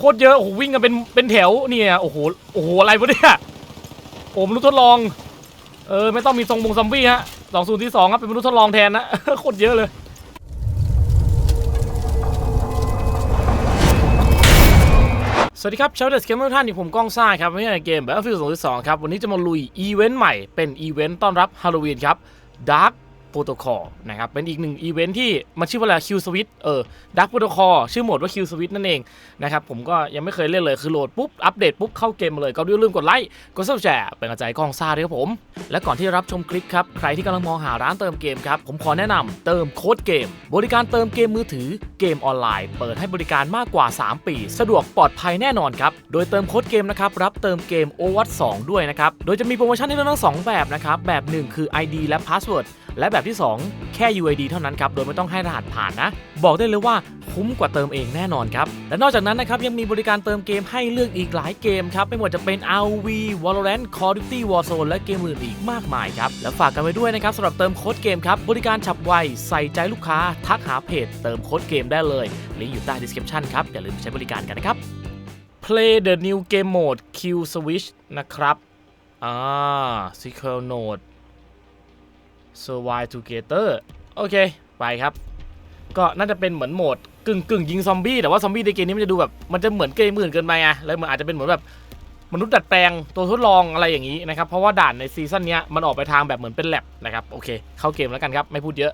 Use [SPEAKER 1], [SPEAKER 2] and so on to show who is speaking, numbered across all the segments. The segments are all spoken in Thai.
[SPEAKER 1] โคตรเยอะโอ้โหวิ่งกันเป็นเป็นแถวเนี่ยโอ้โหโอ้โหอะไรวะเนี่ยโอ้มนุษย์ทดลองเออไม่ต้องมีทรงบงซอมบี้ฮะสองศูนย์ที่สองครับเป็นมนุษย์ทดลองแทนนะโคตรเยอะเลยสวัสดีครับชาวเดสเกมเมอร์ท่านที่ผมก้องซ่าครับวันนี้ในเกม Battlefield 2022ครับ วันนี้จะมาลุยอีเวนต์ใหม่เป็นอีเวนต์ต้อนรับฮาโลวีนครับ Dark Protocol นะครับ เป็นอีกหนึ่งอีเวนต์ที่มันชื่อว่าอะไร Q Switch เออ Dark Protocol ชื่อโหมดว่า Q Switch นั่นเองนะครับผมก็ยังไม่เคยเล่นเลยคือโหลดปุ๊บ อัปเดตปุ๊บ เข้าเกมมาเลย ก็อย่าลืมกดไลค์กดซับสไครต์เป็นกำลังใจให้ก้องซ่าด้วยครับผม และก่อนที่จะรับชมคลิปครับ ใครที่กำลังมองหาร้านเติมเกมครับผมขอแนะนำเติมโค้ดเกม บริการเติมเกมมือถือเกมออนไลน์ เปิดให้บริการมากกว่า 3 ปี สะดวกปลอดภัยแน่นอนครับโดยเติมโค้ดเกมนะครับรับเติมเกม o w a t 2ด้วยนะครับโดยจะมีโปรโมชั่นให้เลือกทั้งสองแบบนะครับแบบ 1 คือ ID และ Password และแบบที่ 2 แค่ UID เท่านั้นครับโดยไม่ต้องให้รหัสผ่านนะ บอกได้เลยว่าคุ้มกว่าเติมเองแน่นอนครับ และนอกจากนั้นนะครับยังมีบริการเติมเกมให้เลือกอีกหลายเกมครับ ไม่ว่าจะเป็น RV Valorant Call of Duty Warzone และเกมอื่นอีกมากมายครับ และฝากกันไว้ด้วยนะครับสำหรับเติมโค้ดเกมครับ บริการฉับไว ใส่ใจลูกค้า ทักหาเพจ เติมโค้ดเกมได้เลยลิงก์อยู่ใต้ description ครับอย่าลืมใช้บริการกันนะครับ Play the new game mode Q Switch นะครับอ่า Secure Node Survive Together โอเค ไปครับ ก็น่าจะเป็นเหมือนโหมดกึ่งกึ่งยิงซอมบี้ แต่ว่าซอมบี้ในเกมนี้มันจะดูแบบมันจะเหมือนเกมอื่นเกินไปอะแล้วมันอาจจะเป็นเหมือนแบบมนุษย์ดัดแปลงตัวทดลองอะไรอย่างนี้นะครับ เพราะว่าด่านในซีซั่นนี้มันออกไปทางแบบเหมือนเป็นแลบนะครับ โอเค เข้าเกมแล้วกันครับ ไม่พูดเยอะ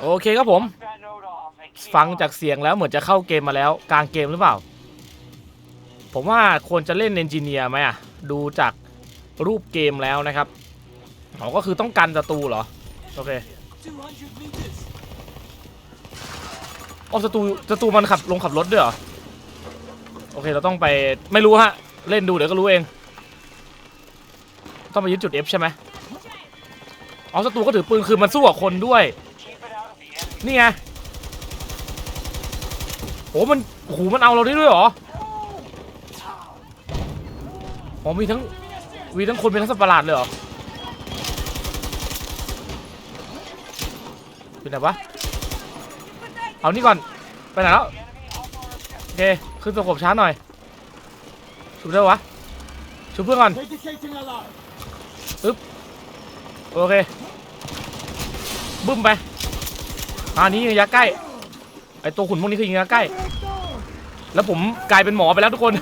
[SPEAKER 1] โอเคครับผม ฟังจากเสียงแล้วเหมือนจะเข้าเกมมาแล้วกลางเกมหรือเปล่า ผมว่าควรจะเล่นเอนจิเนียร์ไหมอะดูจากรูปเกมแล้วนะครับอ๋อก็คือต้องกันศัตรูเหรอ โอเคอ๋อศัตรูศัตรูมันขับลงขับรถด้วยเหรอ โอเค เราต้องไปไม่รู้ฮะ เล่นดูเดี๋ยวก็รู้เอง ต้องไปยึดจุด F ใช่ไหมอ๋อศัตรูก็ถือปืนคือมันสู้กับคนด้วย นี่ไงโอ้มันโอ้โหมันเอาเราได้ด้วยเหรออ๋อมีทั้งมีทั้งคนมีทั้งสัตว์ประหลาดเลยเหรอ เป็นไหนวะ เอานี่ก่อน ไปไหนแล้ว โอเค ขึ้นสกบช้าหน่อย ชุบได้วะ ชุบเพื่อนก่อน
[SPEAKER 2] Indicating alarm.
[SPEAKER 1] โอเค บึ้มไปอันนี้ยิงระยะใกล้ ไอตัวขุนพวกนี้คือยิงระยะใกล้ แล้วผมกลายเป็นหมอไปแล้วทุกคน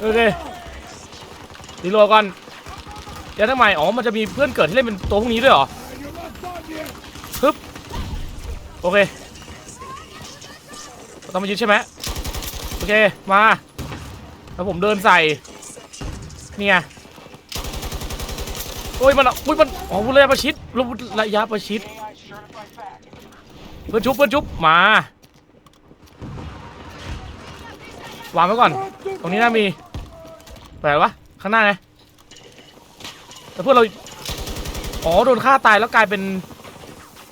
[SPEAKER 1] โอเครีโหลดก่อนเดี๋ยวทำไม อ๋อ มันจะมีเพื่อนเกิดที่เล่นเป็นตัวพวกนี้ด้วยเหรอ โอเคต้องมายึดใช่ไหมโอเค มา แล้วผมเดินใส่เนี่ยโอ้ยมันอุ้ยมันอ๋อระยะประชิดระยะประชิดเพื่อนชุบเพื่อนชุบมาวางไว้ก่อน ตรงนี้น่ามีแปลวะข้างหน้าไงแต่เพื่อนเราอ๋อโดนฆ่าตายแล้วกลายเป็น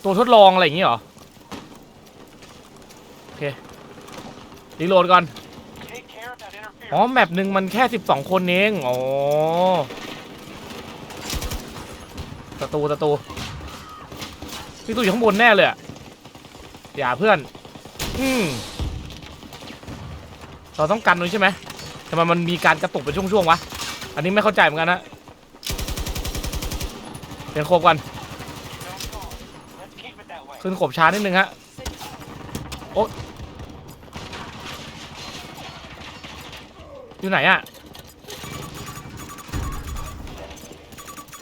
[SPEAKER 1] ตัวทดลองอะไรอย่างงี้เหรอ เครีโหลดก่อน อ๋อ แมปหนึ่งมันแค่ 12 คนเอง อ๋อศัตรูศัตรูพี่ตู้อยู่ข้างบนแน่เลยอะอย่าเพื่อน อืมเราต้องกันด้วยใช่ไหมทำไมมันมีการกระตุกเป็นช่วงๆวะ อันนี้ไม่เข้าใจเหมือนกันนะเปลี่ยนโคบกัน ขึ้นขบช้านิดนึงฮะ อยู่ไหนอะ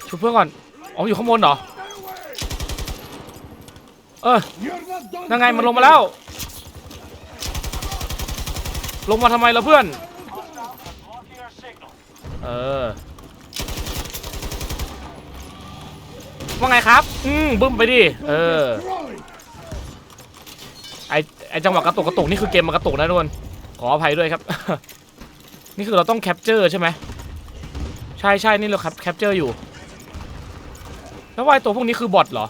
[SPEAKER 1] ชุบเพื่อนก่อน อ๋ออยู่ข้างบนเหรอ เออนั่งไงมันลงมาแล้ว ลงมาทำไมล่ะเพื่อน เออ ว่าไงครับ อืมบึ้มไปดิ เออ ไอไอจังหวะกระตุกกระตุกนี่คือเกมมันกระตุกนะทุกคน ขออภัยด้วยครับ นี่คือเราต้องแคปเจอร์ใช่ไหมใช่ใช่นี่เราแคปเจอร์อยู่ แล้ววาไอตัวพวกนี้คือบอทเหรอ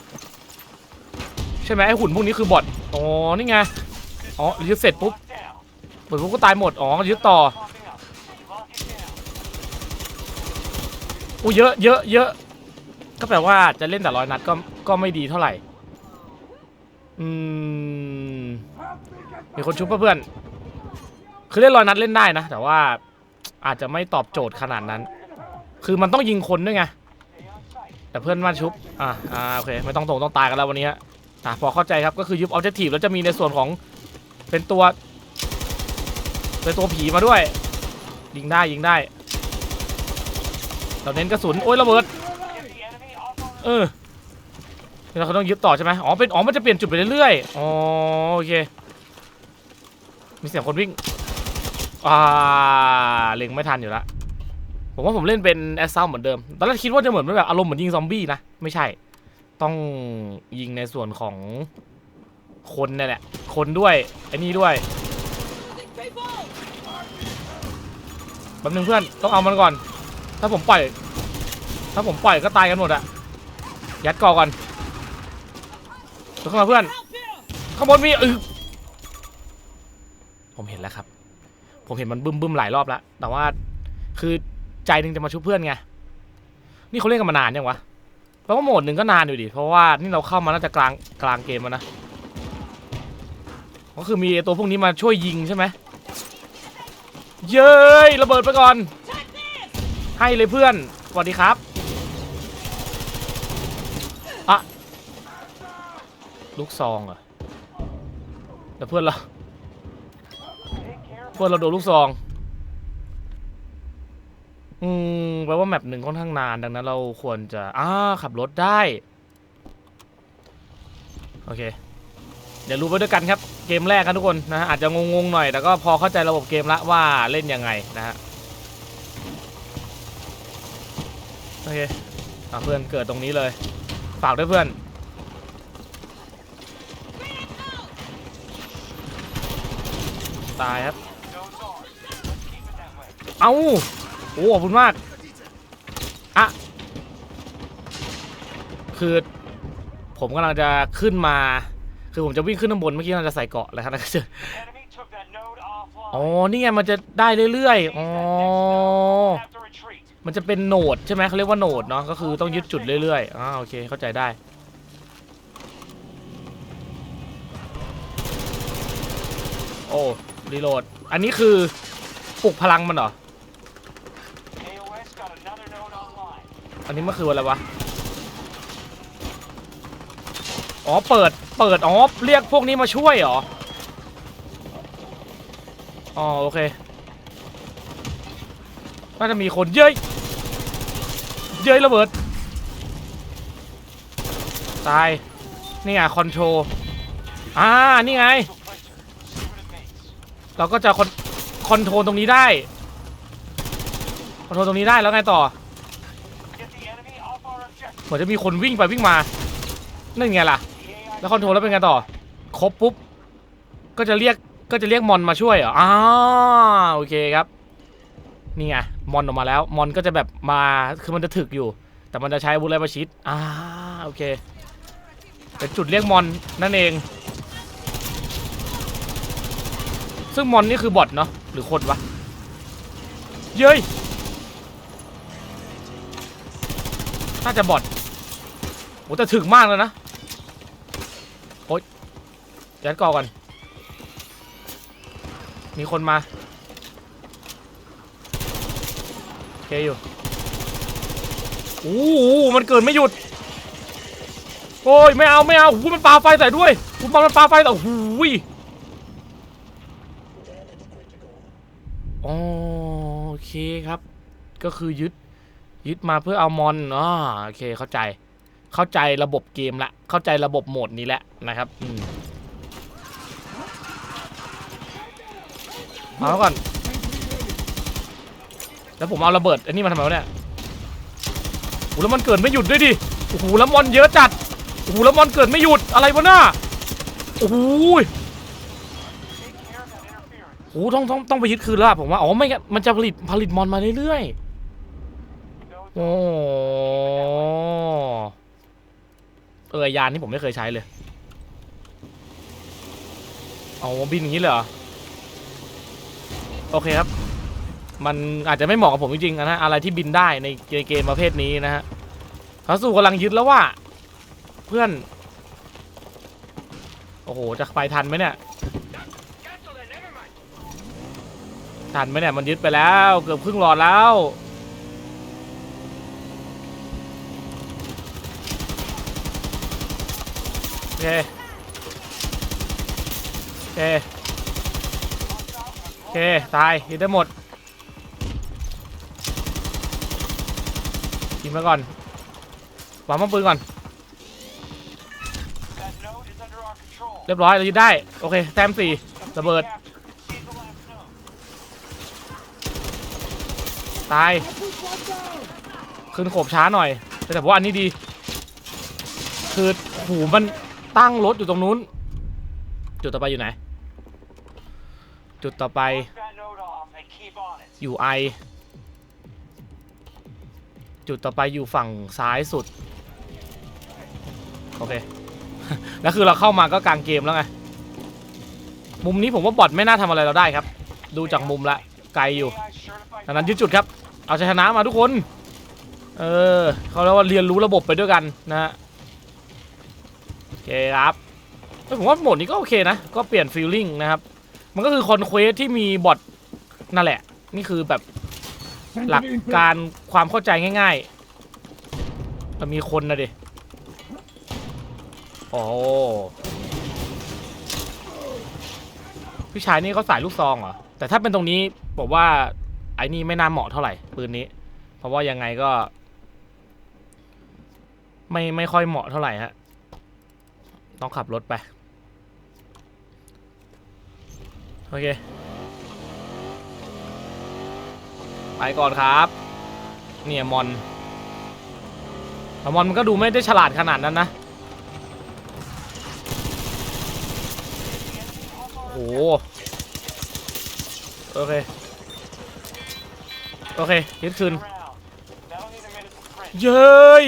[SPEAKER 1] ใช่ไหมไอหุ่นพวกนี้คือบอทอ๋อนี่ไงอ๋อยึดเสร็จปุ๊บเปิดปุ๊บก็ตายหมดอ๋อยึดต่ออู้เยอะเยอะเยอะก็แปลว่าจะเล่นแต่ร้อยนัดก็ก็ไม่ดีเท่าไหร่อืมมีคนชุบเพื่อนคือเล่นร้อยนัดเล่นได้นะ แต่ว่า อาจจะไม่ตอบโจทย์ขนาดนั้น คือมันต้องยิงคนด้วยไง แต่เพื่อนมาชุบ อ่าอ่าโอเค ไม่ต้องตรงต้องตายกันแล้ววันนี้ฮะอะพอเข้าใจครับ ก็คือยึดออบเจกตีฟแล้วจะมีในส่วนของเป็นตัว เป็นตัวผีมาด้วย ยิงได้ยิงได้ เราเน้นกระสุน โอ้ยระเบิด เออเราเขาต้องยึดต่อใช่ไหมอ๋อ เป็น อ๋อ มันจะเปลี่ยนจุดไปเรื่อยๆ อ๋อ โอเค มีเสียงคนวิ่ง อ่าเล็งไม่ทันอยู่ละผมว่าผมเล่นเป็นแอสซัลเหมือนเดิม ตอนแรกคิดว่าจะเหมือนแบบอารมณ์เหมือนยิงซอมบี้นะ ไม่ใช่ ต้องยิงในส่วนของคนนี่แหละ คนด้วย ไอ้นี่ด้วยแป๊บนึงเพื่อน ต้องเอามันก่อน ถ้าผมปล่อย ถ้าผมปล่อยก็ตายกันหมดอะยัดกอก่อนเข้ามาเพื่อน ข้างบนมีอึผมเห็นแล้วครับ ผมเห็นมันบึ้มบึ้มหลายรอบแล้วแต่ว่าคือใจหนึ่งจะมาชุบเพื่อนไงนี่เขาเล่นกันมานานยังวะแปลว่าโหมดหนึ่งก็นานอยู่ดิเพราะว่านี่เราเข้ามาน่าจะกลางกลางเกมแล้วนะก็คือมีตัวพวกนี้มาช่วยยิงใช่ไหมเย้ยระเบิดไปก่อน ให้เลยเพื่อนสวัสดีครับอะลูกซองเหรอแต่เพื่อนเรา เพื่อนเราโดนลูกซอง อืมแปลว่าแมปหนึ่งค่อนข้างนานดังนั้น เราควรจะอ่าขับรถได้ โอเค เดี๋ยวรู้ไปด้วยกันครับ เกมแรกครับทุกคนนะฮะอาจจะงงๆหน่อยแต่ก็พอเข้าใจระบบเกมละว่าเล่นยังไงนะฮะโอเคอะเพื่อนเกิดตรงนี้เลยฝากด้วยเพื่อนตายครับ เอาโอ้ขอบคุณมากอะคือ ผมกำลังจะขึ้นมา คือผมจะวิ่งขึ้นข้างบนเมื่อกี้กำลังจะใส่เกาะแล้วครับแล้วก็เจออ๋อ นี่ไงมันจะได้เรื่อยๆ อ๋อ มันจะเป็นโหนดใช่ไหมเขาเรียกว่าโหนดเนาะ ก็คือต้องยึดจุดเรื่อยๆอ่าโอเค เข้าใจได้ โอ้ รีโหลด อันนี้คือปลุกพลังมันเหรอ อันนี้มันคืออะไรวะ อ๋อ เปิด เปิด อ๋อ เรียกพวกนี้มาช่วยเหรอ อ๋อ โอเค น่าจะมีคนเย้ย เย้ยระเบิด ตาย นี่ไงคอนโทรลอ่า นี่ไง เราก็จะคอนคอนโทรลตรงนี้ได้ คอนโทรลตรงนี้ได้แล้วไงต่อ เหมือนจะมีคนวิ่งไปวิ่งมา นั่นไงล่ะ แล้วคอนโทรลแล้วเป็นไงต่อ ครบปุ๊บ ก็จะเรียก ก็จะเรียกมอนมาช่วยเหรออ่าโอเคครับ นี่ไง มอนออกมาแล้ว มอนก็จะแบบมา คือมันจะถึกอยู่ แต่มันจะใช้อาวุธไรประชิดอ่าโอเค เป็นจุดเรียกมอนนั่นเอง ซึ่งมอนนี่คือบอทเนาะ หรือคนวะ เย้ยน่าจะบอท โอ้แต่ถึกมากเลยนะยัดก่อก่อน มีคนมาโอเคอยู่โอ้โหมันเกิดไม่หยุด โอ้ย ไม่เอา ไม่เอาหูมันปาไฟใส่ด้วยหูมันปาไฟใส่โอ้โหยอ๋อโอเคครับ ก็คือยึด ยึดมาเพื่อเอามอนอ๋อโอเคเข้าใจ เข้าใจระบบเกมละ เข้าใจระบบโหมดนี้แล้วนะครับอืมาก่อน แล้วผมเอาระเบิดอันนี้มาทำไมวะเนี่ยโอ้โหแล้วมันเกิดไม่หยุดด้วยดิ โอ้โหแล้วมอนเยอะจัด โอ้โหแล้วมอนเกิดไม่หยุดอะไรวะน่าโอ้โหโอ้หต้องต้องต้องไปยึดคืนแล้วผมว่าอ๋อไม่งั้นมันจะผลิตผลิตมอนมาเรื่อยๆโอ้ เออยานที่ผมไม่เคยใช้เลยเอาบินอย่างนี้เลยเหรอ โอเคครับ มันอาจจะไม่เหมาะกับผมจริงๆนะฮะอะไรที่บินได้ในเกมประเภทนี้นะฮะเขาสู่กำลังยึดแล้วว่า เพื่อน โอ้โห จะไปทันไหมเนี่ย ทันไหมเนี่ย มันยึดไปแล้ว เกือบครึ่งหลอดแล้ว โอ เคโอเคโอเค ตายยึดได้หมดยิงมาก่อนวางมังปืนก่อน เรียบร้อย เรายึดได้ โอเค แต้มสี่ระเบิด ตาย ขึ้นโขบช้าหน่อย แต่ว่าอันนี้ดี คือหูมัน ตั้งรถอยู่ตรงนู้น จุดต่อไปอยู่ไหน จุดต่อไปอยู่ไอ จุดต่อไปอยู่ฝั่งซ้ายสุด โอเค แล้วคือเราเข้ามาก็กลางเกมแล้วไง มุมนี้ผมว่าบอทไม่น่าทำอะไรเราได้ครับ ดูจากมุมละ ไกลอยู่ดังนั้นยึดจุดครับ เอาชนะมาทุกคน เออเขาเรียกว่าเรียนรู้ระบบไปด้วยกันนะฮะ เคครับเอ้ยผมว่าโหมดนี้ก็โอเคนะ ก็เปลี่ยนฟีลลิ่งนะครับ มันก็คือคอนเควสที่มีบอทนั่นแหละ นี่คือแบบหลักการความเข้าใจง่ายๆมันมีคนนะดิ โอ้พี่ชายนี่เขาสายลูกซองเหรอ แต่ถ้าเป็นตรงนี้ผมว่าไอ้นี่ไม่น่าเหมาะเท่าไหร่ปืนนี้ เพราะว่ายังไงก็ ไม่ไม่ค่อยเหมาะเท่าไหร่ฮะ ต้องขับรถไป โอเค ไปก่อนครับ เนี่ยมอนแต่มอนมันก็ดูไม่ได้ฉลาดขนาดนั้นนะ โอ้โหโอเค โอเคยึดคืน เย้ย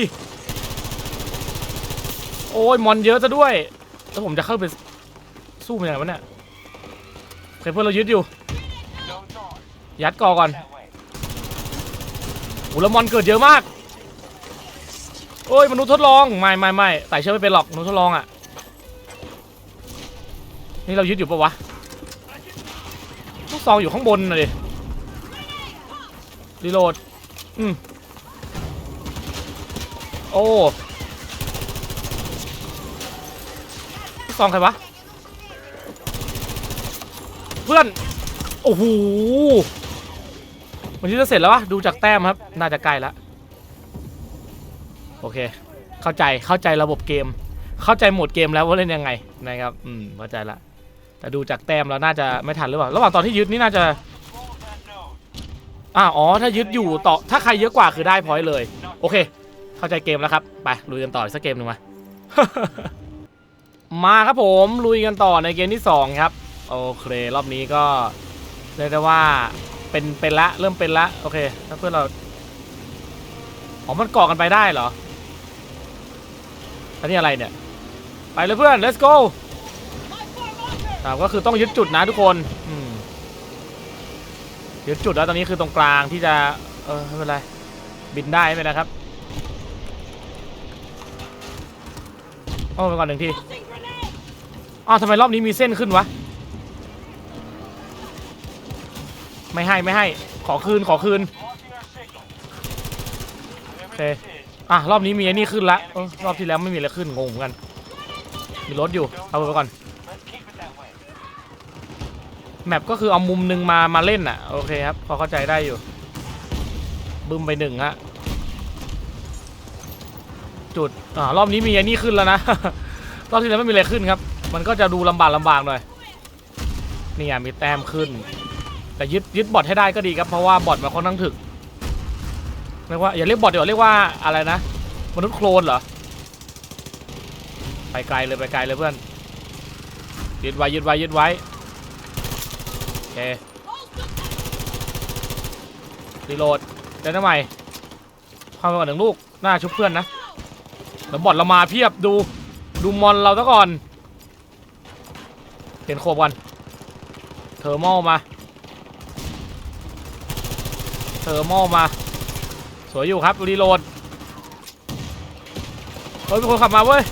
[SPEAKER 1] โอ้ยมอนเยอะซะด้วย แล้วผมจะเข้าไปสู้มันยังไงวะเนี่ยเคเพื่อนเรายึดอยู่ ยัดกอก่อนโอ้แล้วมอนเกิดเยอะมาก โอ้ยมนุษย์ทดลองไม่ไม่ไม่ไต่เชื่อไม่เป็นหรอกมนุษย์ทดลองอะ นี่เรายึดอยู่ปะวะลูกซองอยู่ข้างบนน่ะดิรีโหลด อืมโอ้ลูก ซองใครวะ เพื่อน โอ้โหวันนี้จะเสร็จแล้ววะดูจากแต้มครับ น่าจะใกล้แล้วโอเค เข้าใจเข้าใจระบบเกม เข้าใจโหมดเกมแล้วว่าเล่นยังไงนะครับอืมเข้าใจละแต่ดูจากแต้มแล้วน่าจะไม่ทันหรือเปล่าระหว่างตอนที่ยึดนี่น่าจะอ่าอ๋อถ้ายึดอยู่ต่อถ้าใครเยอะกว่าคือได้พอยต์เลย โอเค เข้าใจเกมแล้วครับ ไปลุยกันต่ออีกสักเกมหนึ่งมา มาครับผมลุยกันต่อในเกมที่สองครับ โอเค รอบนี้ก็เรียกได้ว่าเป็นเป็นละเริ่มเป็นละโอเคถ้าเพื่อนเราอ๋อมันเกาะกันไปได้เหรออันนี้อะไรเนี่ย ไปเลยเพื่อน let's go อ่ก็คือต้องยึดจุดนะทุกคนยึดจุดแล้วตอนนี้คือตรงกลางที่จะ เออไม่เป็นไร บินได้ไม่เป็นไรครับ โอ้ไปก่อนหนึ่งที อ้าวทำไมรอบนี้มีเส้นขึ้นวะ ไม่ให้ไม่ให้ ขอคืนขอคืน
[SPEAKER 3] Launching our signal. Whatever
[SPEAKER 1] Okay.
[SPEAKER 3] this is,
[SPEAKER 1] อะรอบนี้มีไอ้นี่ขึ้นละเออรอบที่แล้วไม่มีอะไรขึ้นงงเหมือนกัน มีรถอยู่ เอาไปก่อน แมปก็คือเอามุมหนึ่งมามาเล่นอะ โอเคครับ พอเข้าใจได้อยู่ บึมไปหนึ่งฮะจุดอ่ารอบนี้มีไอ้นี่ขึ้นแล้วนะ รอบที่แล้วไม่มีอะไรขึ้นครับ มันก็จะดูลำบากลำบากหน่อยนี่ไงมีแต้มขึ้น แต่ยึดยึดบอทให้ได้ก็ดีครับเพราะว่าบอทมันค่อนข้างถึกเรียกว่าอย่าเรียกบอทเดี๋ยวเรียกว่าอะไรนะ มนุษย์โคลนเหรอไปไกลเลยไปไกลเลยเพื่อนยึดไว้ยึดไว้ยึดไว้โอเครีโหลดเดินทำไมเข้าไปก่อนหนึ่งลูกหน้าชุบเพื่อนนะเดี๋ยวบอทเรามาเพียบดูดูมอนเราซะก่อน เห็นโคบกันเทอร์โมมา เทอร์โมมา สวยอยู่ครับรีโหลด เฮ้ยมีคนขับมาเว้ย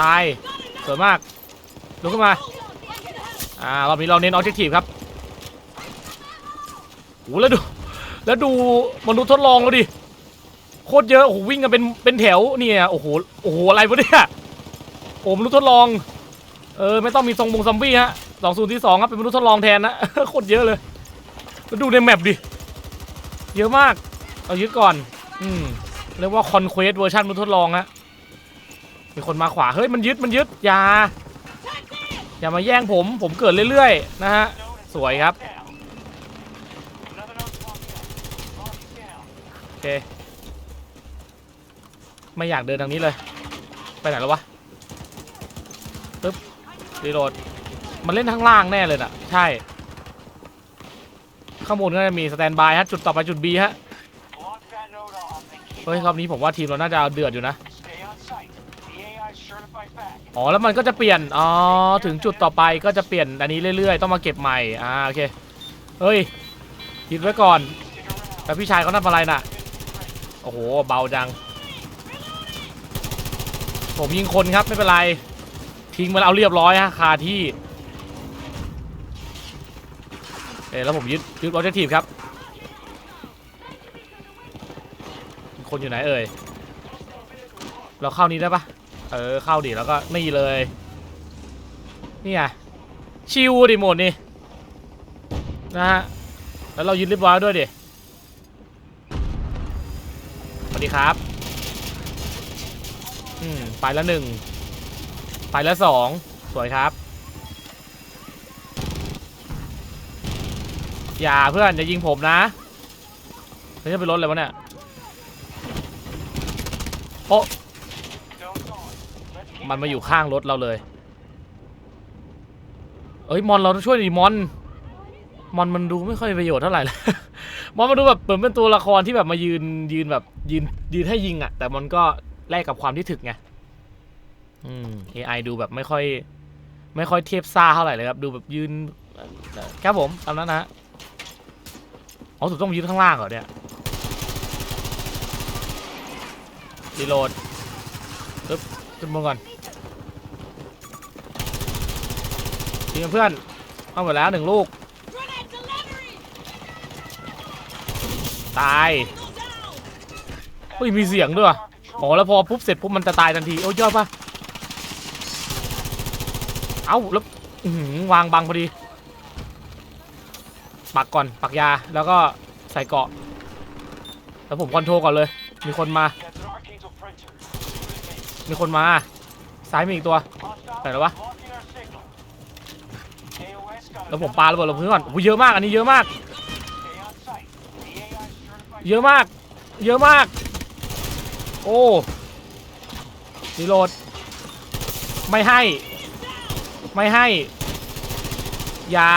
[SPEAKER 1] ตาย สวยมาก ลุกขึ้นมา อ่ารอบนี้เราเน้นออบเจกตีฟครับโหแล้วดู แล้วดูมนุษย์ทดลองเขาดิ โคตรเยอะ โอ้โหวิ่งกันเป็นเป็นแถวเนี่ย โอ้โห โอ้โหอะไรวะเนี่ย โอ้มนุษย์ทดลอง เออไม่ต้องมีทรงบงซอมบี้ฮะสองศูนย์ที่สองครับเป็นมนุษย์ทดลองแทนนะ โคตรเยอะเลยแล้วดูในแมปดิ เยอะมาก เอายึดก่อน อืมเรียกว่าคอนเควสเวอร์ชันมนุษย์ทดลองฮะมีคนมาขวา เฮ้ยมันยึดมันยึดอย่าอย่ามาแย่งผมผมเกิดเรื่อยๆนะฮะสวยครับโอเคไม่อยากเดินทางนี้เลย ไปไหนแล้ววะ รีโหลด มันเล่นข้างล่างแน่เลยน่ะ ใช่ ข้างบนก็จะมีสแตนบายฮะ จุดต่อไปจุด B ฮะ เฮ้ยรอบนี้ผมว่าทีมเราน่าจะเดือดอยู่นะ อ๋อ แล้วมันก็จะเปลี่ยน อ๋อ ถึงจุดต่อไปก็จะเปลี่ยนอันนี้เรื่อยๆ ต้องมาเก็บใหม่ อ่า โอเค เฮ้ยคิดไว้ก่อน แต่พี่ชายเขาทำอะไรน่ะ โอ้โห เบาจัง ผมยิงคนครับ ไม่เป็นไร ทิ้งมันเอาเรียบร้อยฮะคาที่เอ้ยแล้วผมยึดยึดออบเจกทีฟครับ คนอยู่ไหนเอ่ยเราเข้านี้ได้ปะเออเข้าดิแล้วก็นี่เลยนี่ไงชิวดิโหมดนี่นะฮะแล้วเรายึดเรียบร้อยด้วยดิสวัสดีครับ อืม ไปแล้วหนึ่ง ไปแล้วสองสวยครับ อย่าเพื่อนอย่ายิงผมนะไม่ใช่เป็นรถเลยวะเนี่ยโอ้มันมาอยู่ข้างรถเราเลย เอ้ยมอนเราต้องช่วยดิมอน มอนมันดูไม่ค่อยมีประโยชน์เท่าไหร่เลยมอนมันดูแบบเหมือนเป็นตัวละครที่แบบมายืนยืนแบบยืนยืนให้ยิงอะ่ะ แต่มันก็แลกกับความที่ถึกไง อืม AI ดูแบบไม่ค่อย ไม่ค่อยเทียบซ่าเท่าไหร่เลยครับ ดูแบบยืนครับผมตามนั้นนะฮะอ๋อถูกต้องยืนข้างล่างเหรอเนี่ยรีโหลดปึ๊บขึ้นบนก่อนยิงเพื่อนเอาหมดแล้วหนึ่งลูก ตายเฮ้ยมีเสียงด้วยอ๋อแล้วพอปุ๊บเสร็จปุ๊บมันจะตายทันที โอ้ยยอดปะ เอ้าแล้ววางบังพอดี ปักก่อนปักยาแล้วก็ใส่เกาะ แล้วผมคอนโทรก่อนเลย มีคนมา มีคนมา ซ้ายมีอีกตัว
[SPEAKER 3] Hostile.
[SPEAKER 1] Phải đâu bác?
[SPEAKER 3] Blocking our signal. AOS got
[SPEAKER 1] แล้วผมปาระเบิดลงพื้นก่อนโอ้เยอะมาก อันนี้เยอะมาก เยอะมาก เยอะมาก โอ้รีโหลด ไม่ให้ ไม่ให้อย่า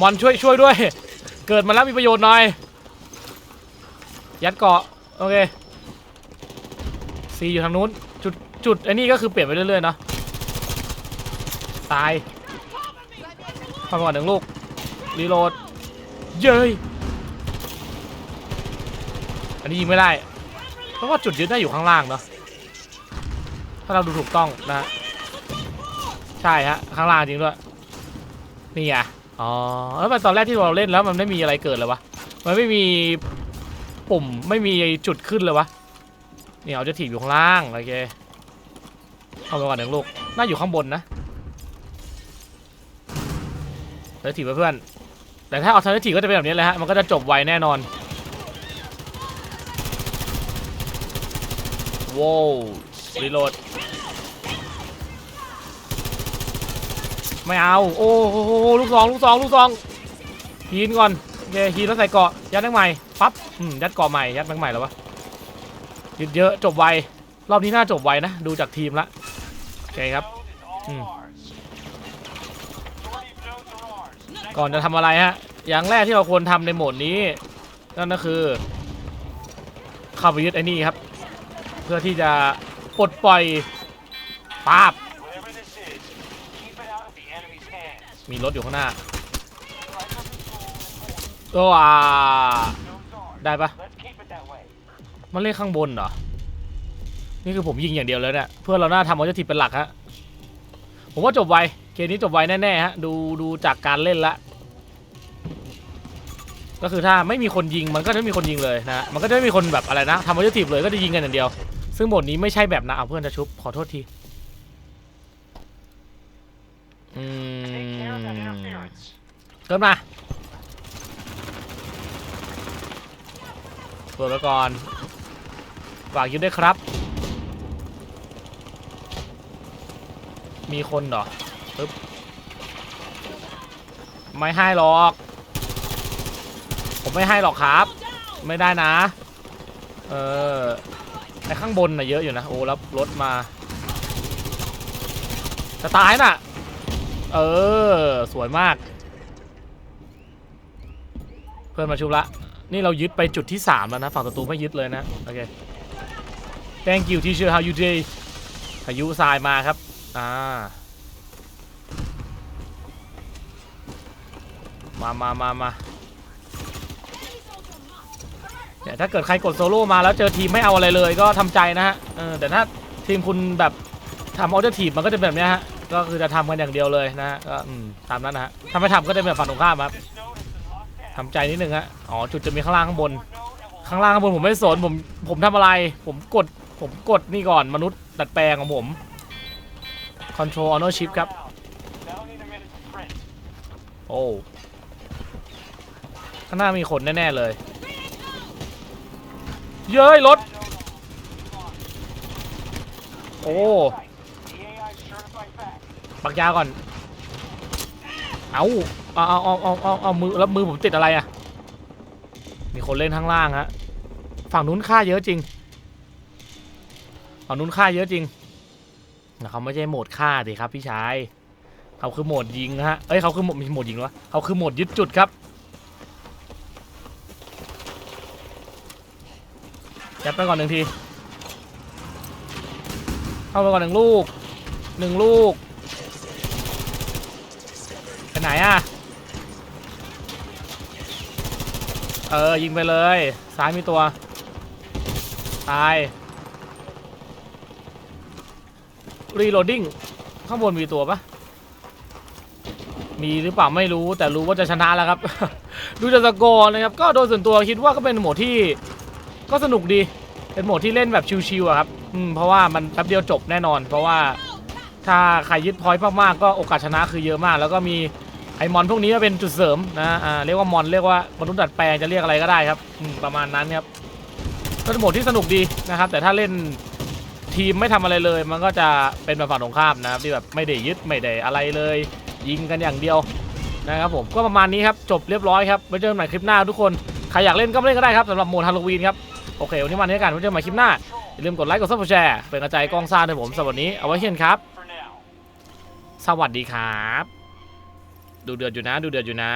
[SPEAKER 1] มอนช่วยช่วยด้วย เกิดมาแล้วมีประโยชน์หน่อย ยัดเกาะโอเคซีอยู่ทางนู้นจุดจุดไอ้นี่ก็คือเปลี่ยนไปเรื่อยๆเนาะตายเข้ามาก่อนหนึ่งลูกรีโหลดเย้ยอันนี้ยิงไม่ได้ เพราะว่าจุดยึดได้อยู่ข้างล่างเนาะถ้าเราดูถูกต้องนะ ใช่ฮะข้างล่างจริงด้วยนี่ไงอ๋อแล้วตอนแรกที่เราเล่นแล้วมันไม่มีอะไรเกิดเลยวะมันไม่มีปุ่มไม่มีจุดขึ้นเลยวะนี่เอาจะถีบอยู่ข้างล่างโอเคเอาไปก่อนหนึ่งลูกน่าอยู่ข้างบนนะเดี๋ยวถีบเพื่อนแต่ถ้าเอาทันทีก็จะเป็นแบบนี้เลยฮะมันก็จะจบไวแน่นอนว้าวรีโหลด ไม่เอา โอ้โหลูกซองลูกซองลูกซองฮีนก่อนโอเคฮีนแล้วใส่เกาะยัดแบงค์ใหม่ปั๊บอืมยัดเกาะใหม่ยัดแบงค์ใหม่แล้ววะยึดเยอะจบไวรอบนี้น่าจบไวนะดูจากทีมละโอเคครับ
[SPEAKER 3] Node is all
[SPEAKER 1] Hmm.
[SPEAKER 3] ours. Majority of nodes are ours. Next
[SPEAKER 1] ก่อนจะทำอะไรฮะอย่างแรกที่เราควรทำในโหมดนี้นั่นก็คือเข้าไปยึดไอ้นี่ครับ เพื่อที่จะปลดปล่อยปาบ มีรถอยู่ข้างหน้าตัวอ่า
[SPEAKER 3] nodes ours.
[SPEAKER 1] ได้ปะมันเล่นข้างบนเหรอ นี่คือผมยิงอย่างเดียวเลยเนี่ย เพื่อเราหน้าทำออเจทีเป็นหลักฮะ ผมว่าจบไว เกมนี้จบไวแน่ๆฮะ ดูดูจากการเล่นละ ก็คือถ้าไม่มีคนยิงมันก็จะไม่มีคนยิงเลยนะ มันก็จะไม่มีคนแบบอะไรนะทำออเจทีฟเลยก็จะยิงกันอย่างเดียว ซึ่งโหมดนี้ไม่ใช่แบบนะเอาเพื่อนจะชุบ ขอโทษที อื
[SPEAKER 3] Take care of that
[SPEAKER 1] ม
[SPEAKER 3] interference.
[SPEAKER 1] เกินมาเปิดไปก่อนฝากยิงด้วยครับ มีคนเหรอปึ๊บไม่ให้หรอก ผมไม่ให้หรอกครับ ไม่ได้นะ เออไอข้างบนน่ะเยอะอยู่นะ โอ้แล้วรถมา จะตายน่ะ เออ สวยมาก เพื่อนมาชุบละ นี่เรายึดไปจุดที่ 3 แล้วนะ ฝั่งศัตรูไม่ยึดเลยนะ โอเค thank you teacher how you day พายุทรายมาครับ อ่า มามามามาเนี่ยถ้าเกิดใครกดโซโล่มาแล้วเจอทีมไม่เอาอะไรเลยก็ทำใจนะฮะ เออ แต่ถ้าทีมคุณแบบทำออเดอร์ทีมมันก็จะแบบเนี้ยฮะ ก็คือจะทำกันอย่างเดียวเลยนะฮะ ก็ตามนั้นนะฮะถ้าไม่ทำก็จะเป็นแบบฝั่งตรงข้ามครับ ทำใจนิดนึงฮะอ๋อจุดจะมีข้างล่างข้างบน ข้างล่างข้างบนผมไม่สนผมผมทำอะไร ผมกดผมกดนี่ก่อนมนุษย์ดัดแปลงของผม Control on ship ครับ โอ้ข้างหน้ามีคนแน่ ๆ เลย เย้ยรถ โอ้ปักยาก่อน เอา เอาเอาเอาเอาเอาเอามือแล้วมือผมติดอะไรอะมีคนเล่นข้างล่างฮะ ฝั่งนู้นค่าเยอะจริง ฝั่งนู้นค่าเยอะจริงแต่เขาไม่ใช่โหมดฆ่าดิครับพี่ชาย เขาคือโหมดยิงฮะ เอ้ยเขาคือโหมดมีโหมดยิงเหรอวะเขาคือโหมดยึดจุดครับยัดไปก่อนหนึ่งที เข้าไปก่อนหนึ่งลูก หนึ่งลูก ไปไหนอะ เออ ยิงไปเลย ซ้ายมีตัว ตาย รีโหลดดิ้ง ข้างบนมีตัวปะมีหรือเปล่าไม่รู้แต่รู้ว่าจะชนะแล้วครับ ดูจากสกอร์นะครับ ก็โดยส่วนตัวคิดว่าก็เป็นโหมดที่ก็สนุกดี เป็นโหมดที่เล่นแบบชิวๆครับอืมเพราะว่ามันแป๊บเดียวจบแน่นอน เพราะว่าถ้าใครยึดพอยต์มากๆก็โอกาสชนะคือเยอะมาก แล้วก็มี ไอมอนพวกนี้ก็เป็นจุดเสริมนะอ่าเรียกว่ามอนเรียกว่ามนุษย์ดัดแปลงจะเรียกอะไรก็ได้ครับประมาณนั้นครับก็เป็นโหมดที่สนุกดีนะครับ แต่ถ้าเล่นทีมไม่ทำอะไรเลย มันก็จะเป็นแบบฝั่งตรงข้ามนะครับที่แบบไม่ได้ยึดไม่ได้อะไรเลย ยิงกันอย่างเดียวนะครับผมก็ประมาณนี้ครับจบเรียบร้อยครับไว้เจอกันใหม่คลิปหน้าทุกคนใครอยากเล่นก็เล่นก็ได้ครับสำหรับโหมดฮาโลวีนครับโอเควันนี้มาเนี้กันไว้เจอกันใหม่คลิปหน้าอย่าลืมกดไลค์กดซับสไครต์เป็นกระจายกล้องซ่าด้วยผมสำหรับวันนี้เอาไว้เช่นครับ สวัสดีครับ ดูเดือดอยู่นะ ดูเดือดอยู่นะ